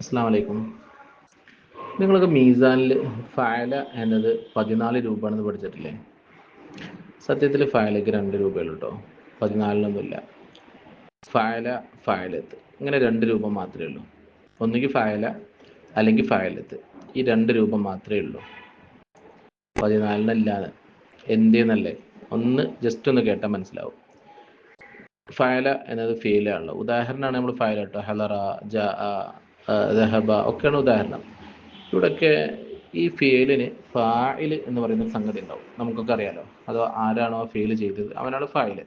അസ്സാം വലൈക്കും നിങ്ങളൊക്കെ മീസാനിൽ ഫയല എന്നത് പതിനാല് രൂപയാണെന്ന് പഠിച്ചിട്ടില്ലേ? സത്യത്തിൽ ഫയലയ്ക്ക് രണ്ട് രൂപയുള്ളൂ കേട്ടോ പതിനാലിനൊന്നുമില്ല. ഫയല ഫയലത്ത്. ഇങ്ങനെ രണ്ട് രൂപ മാത്രമേ ഉള്ളൂ. ഒന്നുകിൽ ഫയല അല്ലെങ്കിൽ ഫയലത്ത്. ഈ രണ്ട് രൂപ മാത്രമേ ഉള്ളൂ. പതിനാലിനല്ലാതെ. എന്തേന്നല്ലേ? ഒന്ന് ജസ്റ്റ് ഒന്ന് കേട്ടാൽ മനസ്സിലാവും. ഫയല എന്നത് ഫെയിലാണല്ലോ ഉദാഹരണമാണ് നമ്മൾ ഫയല കേട്ടോ. ഹലറ ജ ദഹബ. ഒക്കെയാണ് ഉദാഹരണം. ഇവിടെയൊക്കെ ഈ ഫെയിലിന് ഫായിൽ എന്ന് പറയുന്ന സംഗതി ഉണ്ടാവും. നമുക്കൊക്കെ അറിയാലോ. അതോ ആരാണോ ഫെയിൽ ചെയ്തത്? അവനാണ് ഫായിൽ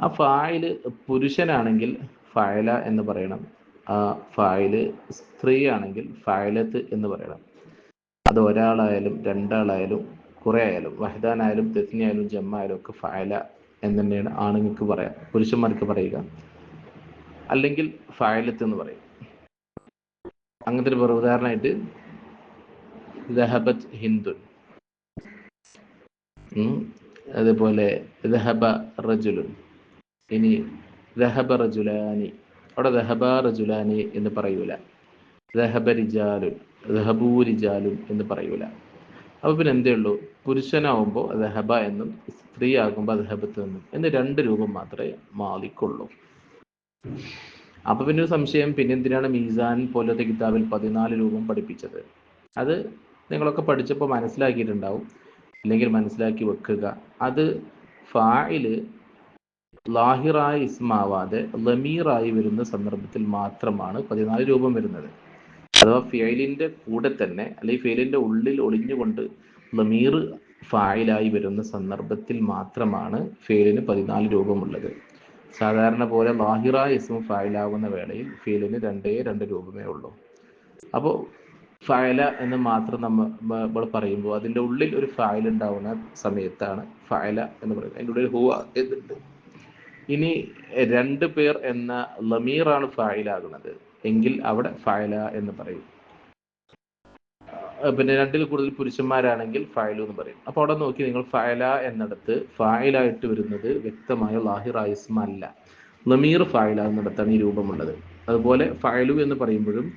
ആ ഫായിൽ പുരുഷനാണെങ്കിൽ ഫായല എന്ന് പറയണം. ആ ഫായിൽ സ്ത്രീ ആണെങ്കിൽ ഫായലത്ത് എന്ന് പറയണം. അത് ഒരാളായാലും രണ്ടാളായാലും കുറേ ആയാലും വഹദാനായാലും തെസ്നിയായാലും ജമ്മായാലും ഒക്കെ ഫായല എന്ന് തന്നെയാണ് ആണുങ്ങൾക്ക് പറയാം പുരുഷന്മാർക്ക് പറയുക. അല്ലെങ്കിൽ ഫായലത്ത് എന്ന് പറയും. അങ്ങനത്തെ ഒരു ഉദാഹരണമായിട്ട് ദഹബത്ത് ഹിന്ദു അതുപോലെ ദഹബ റജുലുൻ. ഇനി ദഹബ റജുലാനി. അവിടെ ദഹബ റജുലാനി എന്ന് പറയൂല. ദഹബ റിജാലുൻ ദഹബൂ എന്ന് പറയൂല. അപ്പോൾ പിന്നെ എന്തേ ഉള്ളൂ? പുരുഷനാവുമ്പോൾ ദഹബ എന്നും സ്ത്രീ ആകുമ്പോൾ ദഹബത്ത് എന്നും. എന്ന് രണ്ട് രൂപം മാത്രമേ മാലിക്കുള്ളൂ. അപ്പൊ പിന്നെ ഒരു സംശയം പിന്നെ എന്തിനാണ് മീസാൻ പോലത്തെ കിതാബിൽ പതിനാല് രൂപം പഠിപ്പിച്ചത്? അത് നിങ്ങളൊക്കെ പഠിച്ചപ്പോൾ മനസ്സിലാക്കിയിട്ടുണ്ടാവും. അല്ലെങ്കിൽ മനസ്സിലാക്കി വെക്കുക. അത് ഫായിൽ ലാഹിറായ ഇസ്മാവാതെ ലമീറായി വരുന്ന സന്ദർഭത്തിൽ മാത്രമാണ് പതിനാല് രൂപം വരുന്നത്. അഥവാ ഫെയിലിന്റെ കൂടെ തന്നെ അല്ലെങ്കിൽ ഫെയിലിന്റെ ഉള്ളിൽ ഒളിഞ്ഞുകൊണ്ട് ലമീർ ഫായിലായി വരുന്ന സന്ദർഭത്തിൽ മാത്രമാണ് ഫെയിലിന് പതിനാല് രൂപമുള്ളത് സാധാരണ പോലെ ലാഹിറ ഇസ്മു ഫയലാകുന്ന വേളയിൽ ഫീലിന് രണ്ടേ രണ്ട് രൂപമേ ഉള്ളൂ. അപ്പോൾ ഫയല എന്ന് മാത്രം നമ്മൾ പറയുമ്പോൾ അതിന്റെ ഉള്ളിൽ ഒരു ഫയൽ ഉണ്ടാവുന്ന സമയത്താണ് ഫയല എന്ന് പറയുന്നത്. അതിന്റെ ഉള്ളിൽ ഹുവ എന്നുണ്ട് ഇനി രണ്ട് പേർ എന്ന ലമീറാണ് ഫായിലാകുന്നത്. എങ്കിൽ അവിടെ ഫയല എന്ന് പറയും. പിന്നെ രണ്ടിൽ കൂടുതൽ പുരുഷന്മാരാണെങ്കിൽ ഫയലു എന്ന് പറയും. അപ്പോൾ അവിടെ നോക്കി നിങ്ങൾ ഫയല എന്നിടത്ത് ഫായിലായിട്ട് വരുന്നത് വ്യക്തമായ ലാഹിർ ഇസ്മ അല്ല. നമീർ ഫായില എന്നിടത്താണ് ഈ രൂപമുള്ളത്. അതുപോലെ ഫയലു എന്ന് പറയുമ്പോഴും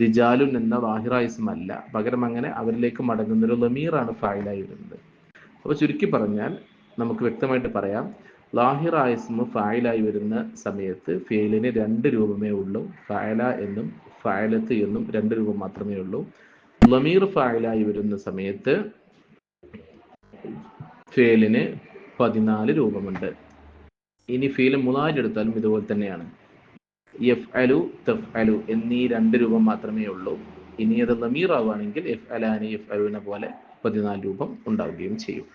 റിജാലുൻ എന്ന ലാഹിറ ഇസ്മ അല്ല. പകരം അങ്ങനെ അവരിലേക്ക് മടങ്ങുന്ന ഒരു ലമീറാണ് ഫായിലായി വരുന്നത്. അപ്പോൾ ചുരുക്കി പറഞ്ഞാൽ നമുക്ക് വ്യക്തമായിട്ട് പറയാം ലാഹിർ ഇസ്മ ഫായിലായി വരുന്ന സമയത്ത് ഫെയിലിന് രണ്ട് രൂപമേ ഉള്ളൂ. ഫയല എന്നും ഫയലത്ത് എന്നും രണ്ട് രൂപം മാത്രമേ ഉള്ളൂ. ലമീർ ഫായിലായി വരുന്ന സമയത്ത് ഫേലിന് പതിനാല് രൂപമുണ്ട്. ഇനി ഫീൽ മുലാജ് എടുത്താലും ഇതുപോലെ തന്നെയാണ്. എഫ് അലു തഫ് അലു എന്നീ രണ്ട് രൂപം മാത്രമേ ഉള്ളൂ. ഇനി അത് ലമീർ ആവുകയാണെങ്കിൽ എഫ് അലാനി എഫ് അലുവിനെ പോലെ പതിനാല് രൂപം ഉണ്ടാവുകയും ചെയ്യും.